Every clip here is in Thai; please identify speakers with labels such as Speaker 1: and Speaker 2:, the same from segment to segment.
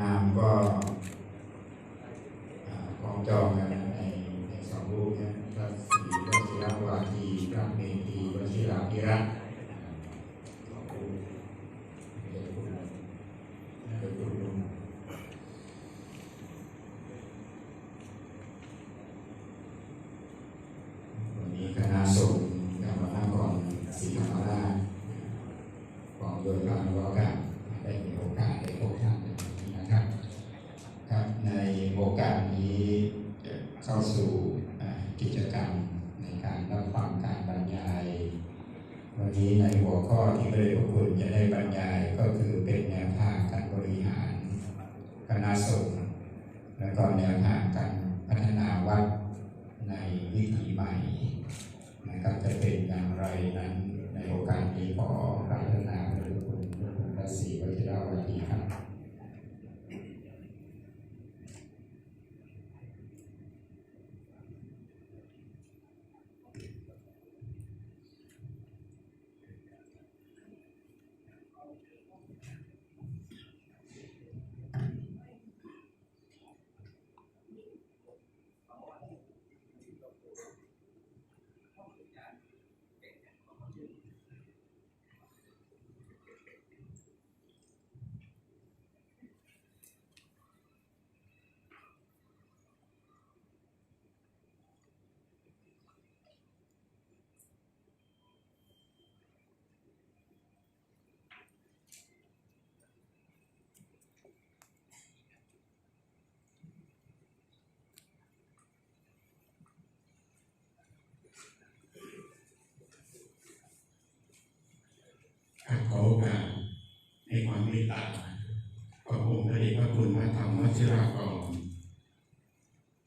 Speaker 1: นามก็ของจองกันในในสองรูปนะพระศรีวชิรวาทีพระเมธีวชิราภิรัตน์สอกูเดี๋ยวคุณเดี๋ยวคุณลุงวันนี้คณะสงฆ์จังหวัดนครศรีธรรมราชของโดยการวากาศได้มีโอกาสได้พบท่านนะครับ ครับในโอ กาสนี้เข้าสู่กิจกรรมในการรับฟังการบรรยาย วันนี้ในหัวข้อที่พระเดชพระคุณจะได้บรรยายก็คือเป็นแนวทางการบริหารคณะสงฆ์และก็แนวทางการพัฒนาวัดในวิถีใหม่นะครับจะเป็นอย่างไรนั้นในโอกาสนี้ขอรัตนาพระคุณพระคุณพระศรีวชิราวดีครับ
Speaker 2: ขอโอกาสในความเมตตาขอบอง คุณพระธรรมวชิรากร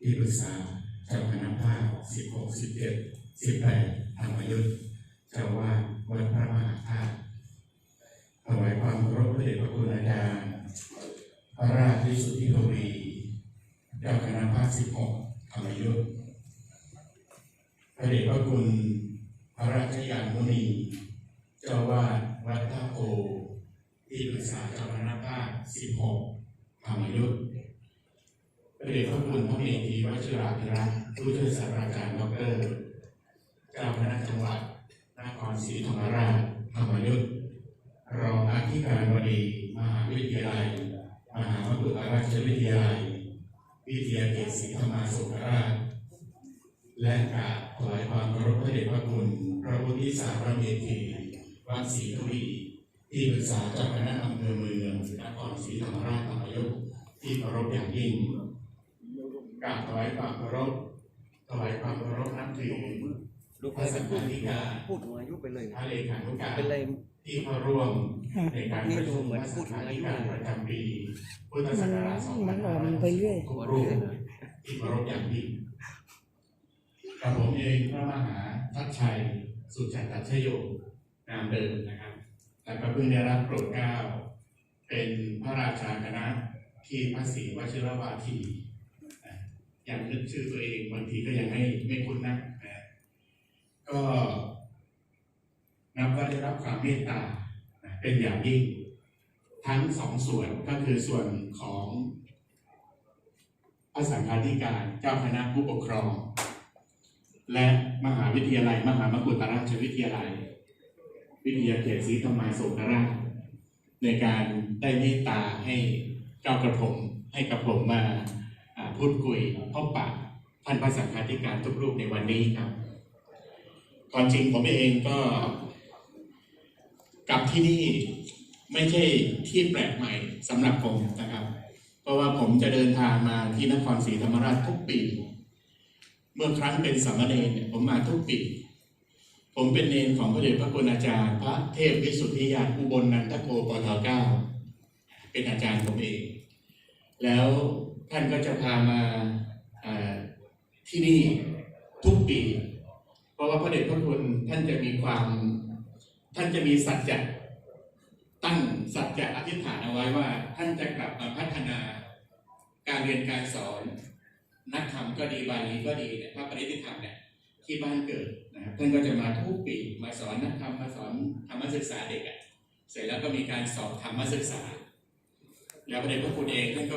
Speaker 2: ที่ปรึกษาเจ้าคณะภาค16 17 18ธรรมยุทธเจ้าวาดวัดพระมหาธาตุถวายความเคารพพระเดชพระคุณอาจารย์พระราชวิสุทธิโทวีเจ้าคณะภาค16ธรรมยุทธพระเดชพระคุณพระราชยานมุนีเจ้าวาดวัดท่าโพที่ปรึกษาเจ้าคณะภาค16 ธรรมยุทธพระเดชพระคุณพระเมธีวชิราภิรัตน์ผู้ช่วยศาสตราจารย์ดอเตอรเจ้าคณะจังหวัดนครศรีธรรมราชธรรมยุทธรองอธิการบดีมหาวิทยาลัย มหามกุฏราชวิทยาลัย วิทยาเขตศรีธรรมาสุขราช และกราบถวายความเคารพพระเดชพระคุณ พระพุทธสารเมธีวัดศรีทวีที่ปรึกษาเจ้าคณะอำเภอเมือง นครศรีธรรมราชธรรมยุที่เคารพอย่างยิ่งกราบถวายความเคารพถวายความเคารพนับถือ
Speaker 3: ลูก
Speaker 2: พระสังฆาธิการ
Speaker 3: พูดอายุไปเลย
Speaker 2: พระเลขานุการ
Speaker 3: เป็นไร
Speaker 2: ที่มาร่วมในการประชุมพระสังฆาธิการประจำปีพุทธศักราช
Speaker 4: มันออกไปเรื่อย
Speaker 2: ทุกรูปที่เคารพอย่างยิ่งกับผมเองพระมหาทัชชัย สุจันตัชโยนามเดิมนะครับ แต่ก็เพิ่งได้รับโปรดเกล้า เป็นพระราชาคณะที่พระศรีวชิรวาทีนะยังนึกชื่อตัวเองบางทีก็ยังไม่ไม่คุ้นนะก็นับว่าได้รับความเมตตาเป็นอย่างยิ่ง ทั้งสองส่วนก็คือส่วนของพระสังฆาธิการเจ้าคณะผู้ปกครอง และมหาวิทยาลัย มหามกุฏราชวิทยาลัย วิทยาเขตศรีธรรมาสงฆราช ในการได้เมตตาให้เจ้ากระผมให้กระผมมาพูดคุยพบปะท่านพระสังฆาธิการทุกรูปในวันนี้ครับก่อนจริงผมเองก็กลับที่นี่ไม่ใช่ที่แปลกใหม่สำหรับผมนะครับ เพราะว่าผมจะเดินทางมาที่นครศรีธรรมราชทุกปี เมื่อครั้งเป็นสามเณรเนี่ยผมมาทุกปี ผมเป็นเนรของพระเดชพระคุณอาจารย์ พระเทพวิสุทธิยานอุบลนันทโกปทเก้าเป็นอาจารย์ผมเอง แล้วท่านก็จะพามาอ่าที่นี่ทุกปี เพราะว่าพระเดชพระคุณท่านจะมีความท่านจะมีสัจจะตั้งสัจจะอธิษฐานเอาไว้ว่า ท่านจะกลับมาพัฒนาการเรียนการสอน นักธรรมก็ดีบาลีก็ดีเนี่ยพระปริธิธรรมเนี่ย ที่บ้านเกิดนะครับท่านก็จะมาทุกปีมาสอนนักธรรมมาสอนธรรมศึกษาเด็กอะเสร็จแล้วก็มีการสอบธรรมศึกษา แล้วประเด็นพระคุณเองท่านก็